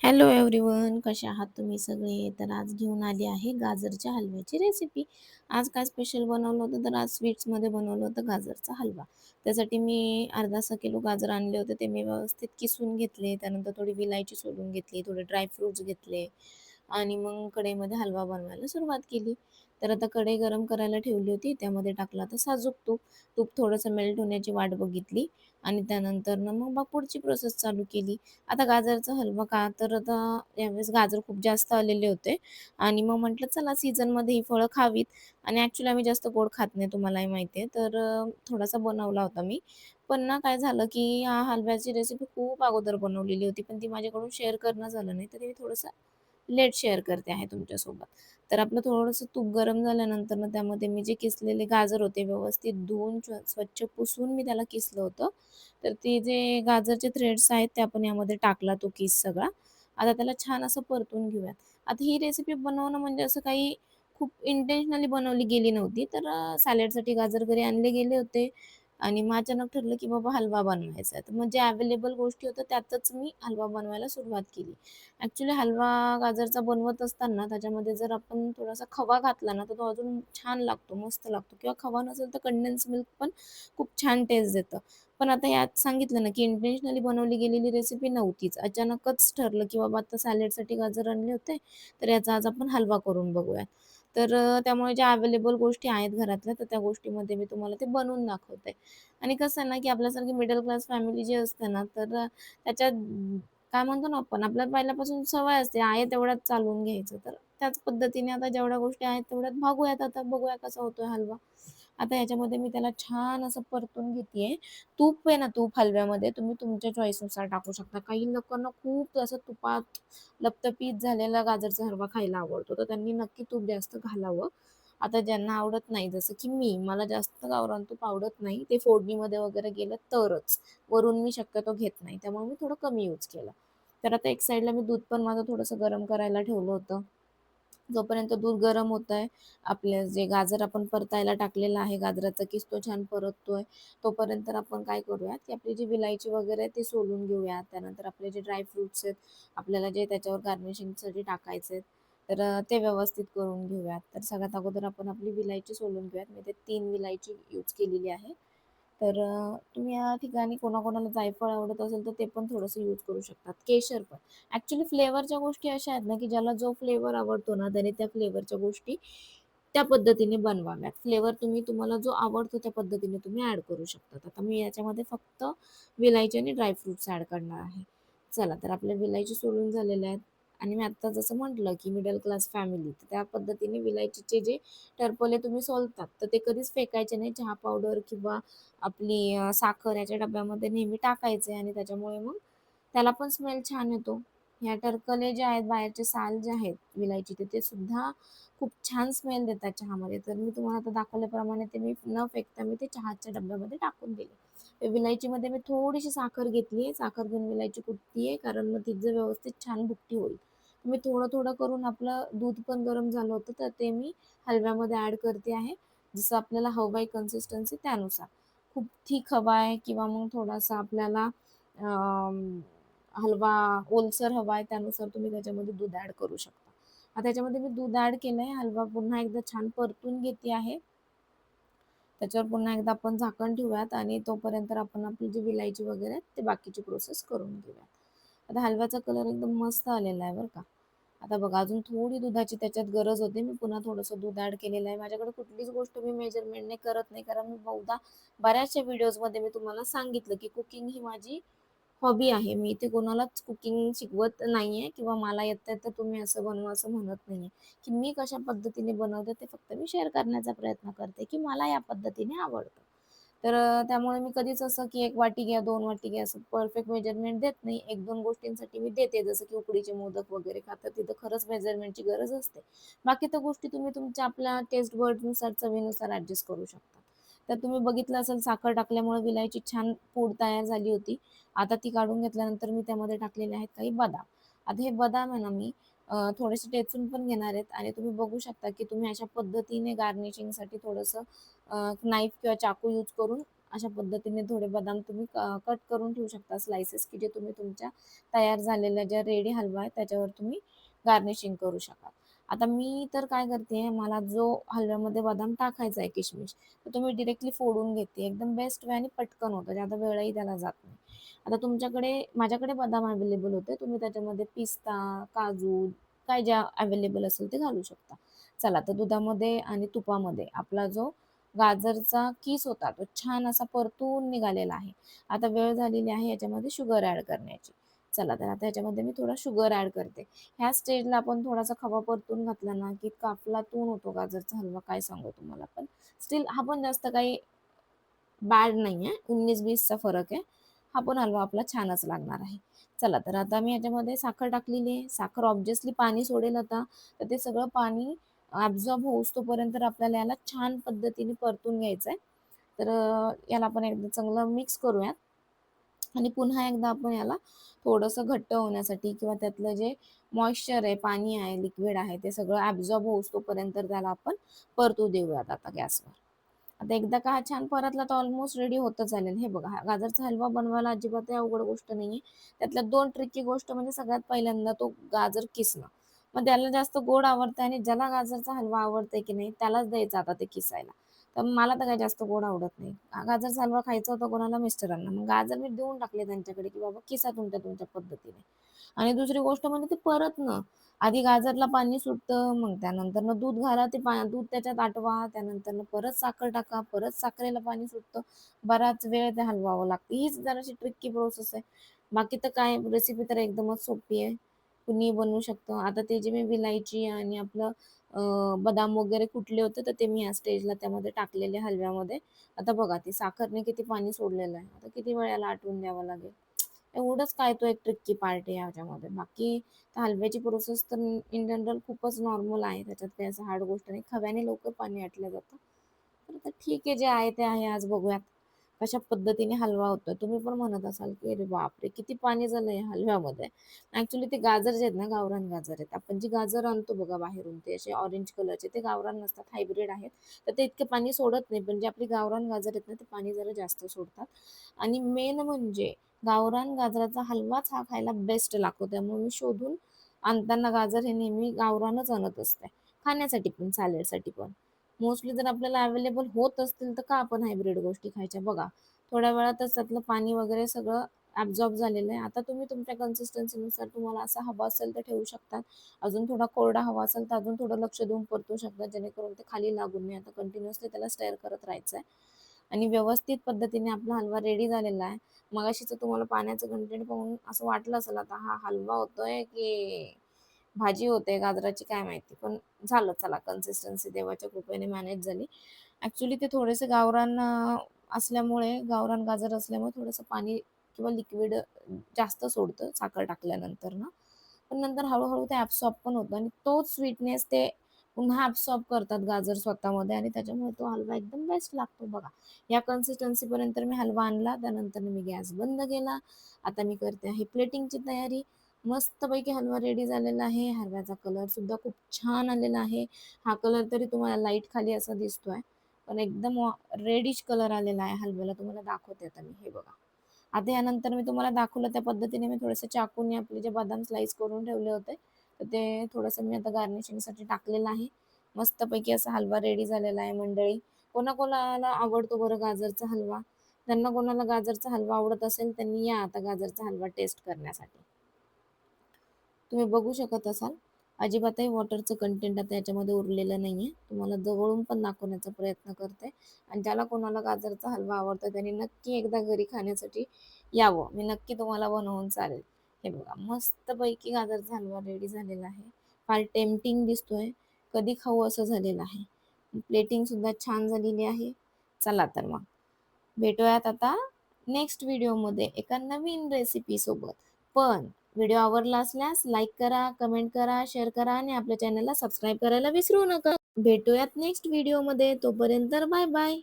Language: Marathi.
हॅलो एव्हरीवन कसे आहात तुम्ही सगळे? तर आज घेऊन आली आहे गाजरच्या हलव्याची रेसिपी. आज काय स्पेशल बनवलं होतं? तर आज स्वीट्समध्ये बनवलं होतं गाजरचा हलवा. त्यासाठी मी अर्धा अर्धासा किलो गाजर आणले होते. ते मी व्यवस्थित किसून घेतले. त्यानंतर थोडी विलायची सोलून घेतली थोडे ड्रायफ्रूट्स घेतले. आणि मग कढईमध्ये हलवा बनवायला सुरुवात केली. तर आता कढई गरम करायला ठेवली होती त्यामध्ये टाकला आता साजूक तूप. तूप थोडंसं मेल्ट होण्याची वाट बघितली आणि त्यानंतर ना मग पुढची प्रोसेस चालू केली. आता गाजरचा हलवा का? तर आता यावेळेस गाजर खूप जास्त आलेले होते आणि मग म्हटलं चला सीझनमध्ये ही फळं खावीत. आणि ॲक्च्युली आम्ही जास्त गोड खात नाही तुम्हालाही माहिती आहे. तर थोडासा बनवला होता मी. पण ना काय झालं की हा हलव्याची रेसिपी खूप अगोदर बनवलेली होती पण ती माझ्याकडून शेअर करणं झालं नाही. तर मी थोडंसं लेट शेअर करते आहे तुमच्यासोबत. तर आपलं थोडंसं तूप गरम झाल्यानंतर ना त्यामध्ये मी जे किसलेले गाजर होते व्यवस्थित धुवून स्वच्छ पुसून मी त्याला किसलं होतं. तर ते जे गाजरचे थ्रेड्स आहेत ते आपण यामध्ये टाकला तो किस सगळा. आता त्याला छान असं परतून घेऊयात. आता ही रेसिपी बनवणं म्हणजे असं काही खूप इंटेन्शनली बनवली गेली नव्हती. तर सॅलेडसाठी गाजर घरी आणले गेले होते. आणि मग अचानक ठरलं की बाबा हलवा बनवायचा तर मग जे अवेलेबल गोष्टी होत्या त्यातच मी हलवा बनवायला सुरुवात केली. ॲक्च्युली हलवा गाजरचा बनवत असताना त्याच्यामध्ये जर आपण थोडासा खवा घातला ना तर तो अजून छान लागतो मस्त लागतो. किंवा खवा नसेल तर कंडेन्स मिल्क पण खूप छान टेस्ट देतं. पण आता यात सांगितलं ना की इंटेन्शनली बनवली गेलेली रेसिपी नव्हतीच. अचानकच ठरलं की बाबा आता सॅलेडसाठी गाजर आणले होते तर याचा आज आपण हलवा करून बघूया तर त्यामुळे ज्या अवेलेबल गोष्टी आहेत घरातल्या तर त्या गोष्टीमध्ये मी तुम्हाला ते बनवून दाखवते. आणि कसं आहे ना की आपल्यासारखी मिडल क्लास फॅमिली जी असते ना तर त्याच्यात काय म्हणतो ना आपण आपल्याला पहिल्यापासून सवय असते आहे तेवढ्यात चालवून घ्यायचं. तर त्याच पद्धतीने आता जेवढ्या गोष्टी आहेत तेवढ्यात भागूयात आता बघूया कसा होतोय हलवा. आता याच्यामध्ये मी त्याला छान असं परतून घेतेय. तूप आहे ना तूप हलव्यामध्ये तुम्ही तुमच्या चॉईसनुसार टाकू शकता. काही लोकांना खूप असं तुपात लपतपीत झालेला गाजरचा हलवा खायला आवडतो. तर त्यांनी नक्की तूप जास्त घालावं. आता ज्यांना आवडत नाही जसं की मी मला जास्त गावरान तूप आवडत नाही. ते फोडणीमध्ये वगैरे गेलं तरच. वरून मी शक्यतो घेत नाही. त्यामुळे मी थोडं कमी यूज केलं. तर आता एक साईडला मी दूध पण माझं थोडंसं गरम करायला ठेवलं होतं. जोपर्यंत दूध गरम होत आहे आपले जे गाजर आपण परतायला टाकलेलं आहे गाजराचा किस तो छान परततोय तोपर्यंत आपण काय करूयात की आपली जी विलायची वगैरे आहे ती सोलून घेऊयात. त्यानंतर आपले जे ड्रायफ्रुट्स आहेत आपल्याला जे त्याच्यावर गार्निशिंगसाठी टाकायचे आहेत तर ते व्यवस्थित करून घेऊयात. तर सगळ्यात अगोदर आपण आपली विलायची सोलून घेऊयात. मी ते तीन विलायची यूज केलेली आहे. तर तुम्ही या ठिकाणी कोणाकोणाला जायफळ आवडत असेल तर ते पण थोडंसं यूज करू शकतात. केशर पण. ॲक्च्युली फ्लेवरच्या गोष्टी अशा आहेत ना की ज्याला जो फ्लेवर आवडतो ना त्याने त्या फ्लेवरच्या गोष्टी त्या पद्धतीने बनवाव्यात. फ्लेवर तुम्ही तुम्हाला जो आवडतो त्या पद्धतीने तुम्ही ॲड करू शकतात. आता मी याच्यामध्ये फक्त विलायची आणि ड्रायफ्रुट्स ॲड करणार आहे. चला तर आपल्या विलायची सोलून झालेल्या आहेत. आणि मी आत्ता जसं म्हटलं की मिडल क्लास फॅमिली तर त्या पद्धतीने विलायचीचे जे टरपले तुम्ही सोलतात तर ते कधीच फेकायचे नाही. चहा पावडर किंवा आपली साखर याच्या डब्यामध्ये नेहमी टाकायचे आणि त्याच्यामुळे मग त्याला पण स्मेल छान येतो. ह्या टरकले जे आहेत बाहेरचे साल जे आहेत विलायचीचे ते सुद्धा खूप छान स्मेल देतात चहामध्ये. तर मी तुम्हाला आता दाखवल्याप्रमाणे ते मी न फेकता मी ते चहाच्या डब्यामध्ये टाकून दिले. विलायचीमध्ये मी थोडीशी साखर घेतली आहे. साखर घेऊन विलायची कुटती आहे कारण मग तिथं व्यवस्थित छान भुकटी होईल. मी थोडं थोडं करून आपलं दूध पण गरम झालं होतं तर ते मी हलव्यामध्ये ॲड करते आहे. जसं आपल्याला हवं आहे कन्सिस्टन्सी त्यानुसार. खूप थिक हवा आहे किंवा मग थोडासा आपल्याला हलवा ओलसर हवा आहे त्यानुसार तुम्ही त्याच्यामध्ये दूध ॲड करू शकता. आता त्याच्यामध्ये मी दूध ॲड केलं आहे. हलवा पुन्हा एकदा छान परतून घेते आहे. त्याच्यावर पुन्हा एकदा आपण झाकण ठेवूयात आणि तोपर्यंत आपण आपली जी विलायची वगैरे आहे ते बाकीची प्रोसेस करून घेऊयात. आता हलव्याचा कलर एकदम मस्त आलेला आहे बरं का. आता बघा अजून थोडी दुधाची त्याच्यात गरज होती. मी पुन्हा थोडंसं दूध ॲड केलेलं आहे. माझ्याकडे कुठलीच गोष्ट मी मेजरमेंटने करत नाही. कारण मी बहुधा बऱ्याचशा व्हिडिओजमध्ये मी तुम्हाला सांगितलं की कुकिंग ही माझी हॉबी आहे. मी इथे कोणालाच कुकिंग शिकवत नाहीये किंवा मला येतं तर तुम्ही असं बनवा असं म्हणत नाहीये. की मी कशा पद्धतीने बनवते ते फक्त मी शेअर करण्याचा प्रयत्न करते की मला या पद्धतीने आवडतं. तर त्यामुळे मी कधीच असं की एक वाटी घ्या दोन वाटी घ्या असं परफेक्ट मेजरमेंट देत नाही. एक दोन गोष्टींसाठी मी देते. जसं की उकडीचे मोदक वगैरे खातात तिथं खरंच मेजरमेंटची गरज असते. बाकी त्या गोष्टी तुम्ही तुमच्या आपल्या टेस्ट बर्डनुसार चवीनुसार ॲडजस्ट करू शकता. तर तुम्ही बघितलं असेल साखर टाकल्यामुळे विलायची छान पूड तयार झाली होती. आता ती काढून घेतल्यानंतर मी त्यामध्ये टाकलेले आहेत काही बदाम. आता हे बदाम आहे ना मी थोडेसे टेचून पण घेणार आहेत. आणि तुम्ही बघू शकता की तुम्ही अशा पद्धतीने गार्निशिंगसाठी थोडंसं नाईफ किंवा चाकू यूज करून अशा पद्धतीने थोडे बदाम तुम्ही कट करून ठेवू शकता. स्लायसेस की जे तुम्ही तुमच्या तयार झालेल्या ज्या रेडी हलवा आहे त्याच्यावर तुम्ही गार्निशिंग करू शकाल. आता मी तर काय करते मला जो हलव्यामध्ये बदाम टाकायचा आहे किशमिश तर तुम्ही डिरेक्टली फोडून घेते. एकदम बेस्ट वे आणि पटकन होतं. ज्यादा वेळही त्याला जात नाही. आता तुमच्याकडे माझ्याकडे बदाम अवेलेबल होते. तुम्ही त्याच्यामध्ये पिस्ता काजू काय ज्या अवेलेबल असेल ते घालू शकता. चला तर दुधामध्ये आणि तुपामध्ये आपला जो गाजरचा किस होता तो छान असा परतून निघालेला आहे. आता वेळ झालेली आहे याच्यामध्ये शुगर ॲड करण्याची. चला तर आता याच्यामध्ये मी थोडा शुगर ॲड करते. ह्या स्टेजला आपण थोडासा खवा परतून घातला ना की काफला तून होतो गाजरचा हलवा काय सांगू तुम्हाला पण. स्टील हा पण जास्त काही बॅड नाही आहे उन्नीस बीसचा फरक आहे. हा पण हलवा आपला छानच लागणार आहे. चला तर आता मी याच्यामध्ये साखर टाकलेली आहे. साखर ऑब्विसली पाणी सोडेल आता. तर ते सगळं पाणी ॲब्झॉर्ब होऊस तोपर्यंत आपल्याला याला छान पद्धतीने परतून घ्यायचं आहे तर याला आपण एकदा चांगलं मिक्स करूयात. आणि पुन्हा एकदा आपण याला थोडंसं घट्ट होण्यासाठी किंवा त्यातलं जे मॉइश्चर आहे पाणी आहे लिक्विड आहे ते सगळं ॲब्झॉर्ब होऊस तोपर्यंत त्याला आपण परतू देऊयात आता गॅसवर. आता एकदा का हा छान परतला तर ऑलमोस्ट रेडी होतच चालेल. हे बघा हा गाजरचा हलवा बनवायला अजिबात अवघड गोष्ट नाहीये. त्यातल्या दोन ट्रिकी गोष्ट म्हणजे सगळ्यात पहिल्यांदा तो गाजर किसणं. मग त्याला जास्त गोड आवडतं आणि ज्याला गाजरचा हलवा आवडतंय की नाही त्यालाच द्यायचा आता ते किसायला. तर मला तर काही जास्त गोड आवडत नाही. गाजर हलवा खायचा होता कोणाला? मिस्टरांना. मग गाजर मी देऊन टाकले त्यांच्याकडे की बाबा किसा तुमच्या तुमच्या पद्धतीने. आणि दुसरी गोष्ट म्हणजे ते ना आधी गाजरला पाणी सुटतं मग त्यानंतर दूध घाला ते पा दूध त्याच्यात आटवा त्यानंतर परत साखर टाका परत साखरेला पाणी सुटतं. बराच वेळ ते हलवावं लागतं. हीच जराशी ट्रिक्की प्रोसेस आहे. बाकी तर काय रेसिपी तर एकदमच सोपी आहे. कुणी बनवू शकतो. आता ते जे मी विलायची आणि आपलं बदाम वगैरे कुठले होते तर ते मी या स्टेजला त्यामध्ये टाकलेले हलव्यामध्ये. आता बघा ती साखरने किती पाणी सोडलेलं आहे. आता किती वेळाला आटवून द्यावं लागेल? एवढंच काय तो एक ट्रिक्की पार्ट आहे ह्याच्यामध्ये बाकी हलव्याची प्रोसेस तर इन जनरल खूपच नॉर्मल आहे. त्याच्यात काही असं हार्ड गोष्ट नाही. खव्याने लवकर पाणी आटलं जातं. तर ठीक आहे जे आहे ते आहे. आज बघूयात. कशा पद्धतीने हलवा होतो तुम्ही पण म्हणत असाल की अरे बापरे! किती पाणी झालं या हलव्यामध्ये. ऍक्च्युली ते गाजर जे आहेत ना गावरान गाजर आहेत. आपण जी गाजर आणतो बघा बाहेरून ते असे ऑरेंज कलरचे ते गावरान नसतात हायब्रिड आहेत. तर ते इतके पाणी सोडत नाही. पण जे आपली गावरान गाजर आहेत ना ते पाणी जरा जास्त सोडतात. आणि मेन म्हणजे गावरान गाजराचा हलवाच हा खायला बेस्ट लागतो. त्यामुळे मी शोधून आणताना गाजर हे नेहमी गावरानच आणत असते. खाण्यासाठी पण सॅलेडसाठी पण. मोस्टली जर आपल्याला अवेलेबल होत असतील तर का आपण हायब्रिड गोष्टी खायच्या? बघा थोड्या वेळातच त्यातलं पाणी वगैरे सगळं ॲब्झॉर्ब झालेलं आहे. आता तुम्ही तुमच्या कन्सिस्टन्सीनुसार तुम्हाला असा हवा असेल तर ठेवू शकता अजून थोडा कोरडा हवा असेल तर अजून थोडं लक्ष देऊन परतू शकता जेणेकरून ते खाली लागून नाही आता कंटिन्युअसली त्याला स्टेअर करत राहायचं आहे आणि व्यवस्थित पद्धतीने आपला हलवा रेडी झालेला आहे. मगाशीच तुम्हाला पाण्याचं कंटेंट पाहून असं वाटलं असेल आता हा हलवा होतोय की भाजी होते गाजराची काय माहिती. पण झालं चला कन्सिस्टन्सी देवाच्या कृपेने मॅनेज झाली. ॲक्च्युली ते थोडेसे गावरान असल्यामुळे गावरान गाजर असल्यामुळे थोडंसं पाणी किंवा लिक्विड जास्त सोडतं साखर टाकल्यानंतर ना. पण नंतर हळूहळू ते ॲब्सॉर्ब पण होतं आणि तोच स्वीटनेस ते पुन्हा ॲब्सॉर्ब करतात गाजर स्वतःमध्ये आणि त्याच्यामुळे तो हलवा एकदम बेस्ट लागतो बघा. या कन्सिस्टन्सीपर्यंत मी हलवा आणला त्यानंतर मी गॅस बंद केला. आता मी करते आहे प्लेटिंगची तयारी. मस्तपैकी हलवा रेडी झालेला आहे. हलव्याचा कलर सुद्धा खूप छान आलेला आहे. हा कलर तरी तुम्हाला लाइट खाली असा दिसतोय. पण एकदम रेडिश कलर आलेला आहे हलव्याला. तुम्हाला दाखवते आता मी. हे बघा. आता यानंतर मी तुम्हाला दाखवलं त्या पद्धतीने मी थोडंसं चाकूने आपले जे बदाम स्लाइस करून ठेवले होते तर ते थोडंसं मी आता गार्निशिंगसाठी टाकलेलं आहे. मस्तपैकी असा हलवा रेडी झालेला आहे मंडळी. कोणाकोणाला आवडतो बरं गाजरचा हलवा? त्यांना कोणाला गाजरचा हलवा आवडत असेल त्यांनी या आता गाजरचा हलवा टेस्ट करण्यासाठी. तुम्ही बघू शकत असाल. अजिबातही वॉटरचं कंटेंट आता याच्यामध्ये उरलेलं नाही आहे तुम्हाला जवळून पण दाखवण्याचा प्रयत्न करते. आणि ज्याला कोणाला गाजरचा हलवा आवडतो त्यांनी नक्की एकदा घरी खाण्यासाठी यावं. मी नक्की तुम्हाला बनवून चालेल. हे बघा मस्तपैकी गाजरचा हलवा रेडी झालेला आहे. फार टेम्पटिंग दिसतोय. कधी खाऊ असं झालेलं आहे. प्लेटिंग सुद्धा छान झालेली आहे. चला तर मग. भेटूयात आता नेक्स्ट व्हिडिओमध्ये एका नवीन रेसिपी सोबत. पण व्हिडिओ आवडला असल्यास लाईक करा कमेंट करा शेअर करा आणि आपल्या चॅनलला सबस्क्राईब करायला विसरू नका. भेटूयात नेक्स्ट व्हिडिओमध्ये. तोपर्यंत बाय बाय.